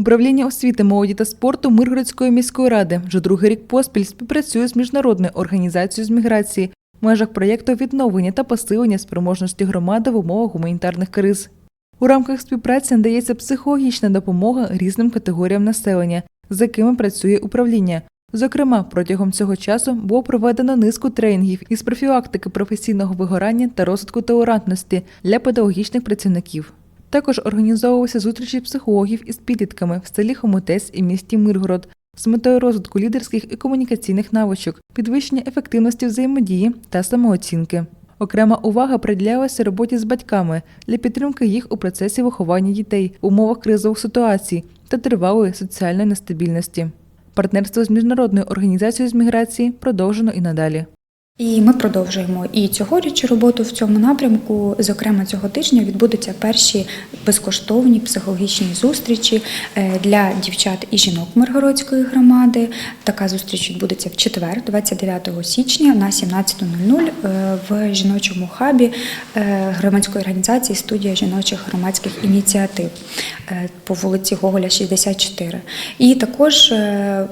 Управління освіти, молоді та спорту Миргородської міської ради вже другий рік поспіль співпрацює з міжнародною організацією з міграції в межах проєкту відновлення та посилення спроможності громади в умовах гуманітарних криз. У рамках співпраці надається психологічна допомога різним категоріям населення, з якими працює управління. Зокрема, протягом цього часу було проведено низку тренінгів із профілактики професійного вигорання та розвитку толерантності для педагогічних працівників. Також організовувалися зустрічі психологів із підлітками в селі Хомутець і місті Миргород з метою розвитку лідерських і комунікаційних навичок, підвищення ефективності взаємодії та самооцінки. Окрема увага приділялася роботі з батьками для підтримки їх у процесі виховання дітей в умовах кризових ситуацій та тривалої соціальної нестабільності. Партнерство з міжнародною організацією з міграції продовжено і надалі. І ми продовжуємо і цьогоріч роботу в цьому напрямку. Зокрема, цього тижня відбудуться перші безкоштовні психологічні зустрічі е, для дівчат і жінок Миргородської громади. Така зустріч відбудеться в четвер, 29 січня на 17.00 е, в жіночому хабі е, громадської організації студія жіночих громадських ініціатив по вулиці Гоголя, 64. І також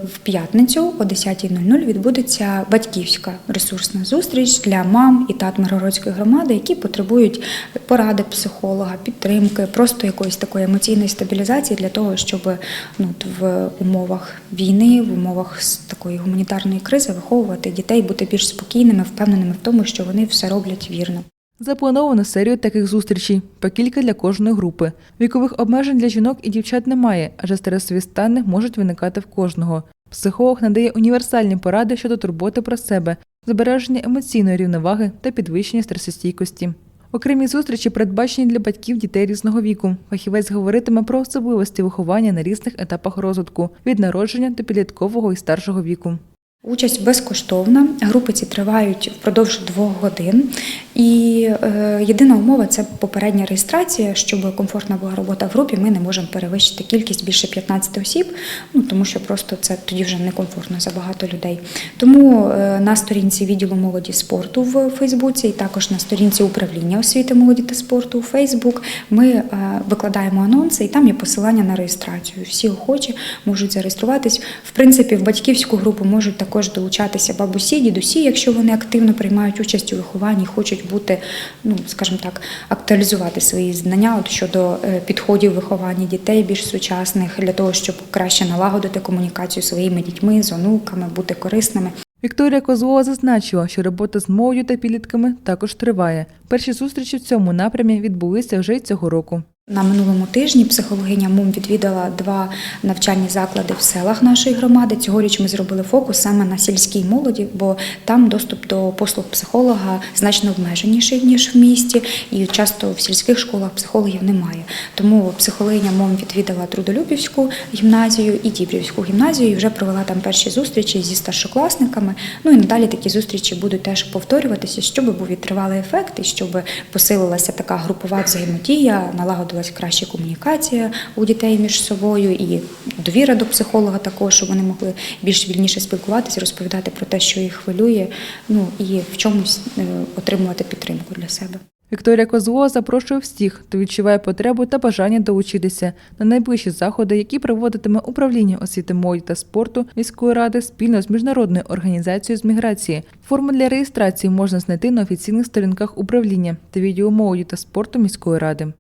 в п'ятницю о 10.00 відбудеться батьківська ресурсна зустріч для мам і тат Миргородської громади, які потребують поради психолога, підтримки, просто якоїсь такої емоційної стабілізації для того, щоб ну, в умовах війни, в умовах такої гуманітарної кризи виховувати дітей, бути більш спокійними, впевненими в тому, що вони все роблять вірно. Заплановано серію таких зустрічей, по кілька для кожної групи. Вікових обмежень для жінок і дівчат немає, адже стресові стани можуть виникати в кожного. Психолог надає універсальні поради щодо турботи про себе, збереження емоційної рівноваги та підвищення стресостійкості. Окремі зустрічі передбачені для батьків дітей різного віку. Фахівець говоритиме про особливості виховання на різних етапах розвитку від народження до підліткового і старшого віку. Участь безкоштовна. Групи ці тривають впродовж двох годин. І е, єдина умова це попередня реєстрація. Щоб комфортна була робота в групі, ми не можемо перевищити кількість більше 15 осіб, ну тому що просто це тоді вже некомфортно за багато людей. Тому е, на сторінці відділу молоді спорту в Фейсбуці, і також на сторінці управління освіти молоді та спорту у Фейсбук ми е, викладаємо анонси, і там є посилання на реєстрацію. Всі охочі можуть зареєструватись. В принципі, в батьківську групу можуть також долучатися бабусі, дідусі, якщо вони активно приймають участь у вихованні, хочуть бути, ну скажімо так, актуалізувати свої знання от щодо е, підходів виховання дітей більш сучасних для того, щоб краще налагодити комунікацію своїми дітьми, з онуками, бути корисними. Вікторія Козлова зазначила, що робота з молоддю та підлітками також триває. Перші зустрічі в цьому напрямі відбулися вже й цього року. На минулому тижні психологиня МУМ відвідала два навчальні заклади в селах нашої громади. Цьогоріч ми зробили фокус саме на сільській молоді, бо там доступ до послуг психолога значно обмеженіший ніж в місті, і часто в сільських школах психологів немає. Тому психологиня МОМ відвідала Трудолюбівську гімназію і Дібрівську гімназію і вже провела там перші зустрічі зі старшокласниками. Ну і надалі такі зустрічі будуть теж повторюватися, щоб був відтривалий ефект і щоб посилилася така групова взаємодія, налагодилась краща комунікація у дітей між собою і довіра до психолога також, щоб вони могли більш вільніше спілкуватися, розповідати про те, що їх хвилює, ну і в чомусь е, отримувати підтримку для себе. Вікторія Козлова запрошує всіх, хто відчуває потребу та бажання долучитися на найближчі заходи, які проводитиме управління освіти молоді та спорту міської ради спільно з міжнародною організацією з міграції. Форму для реєстрації можна знайти на офіційних сторінках управління та відділу молоді та спорту міської ради.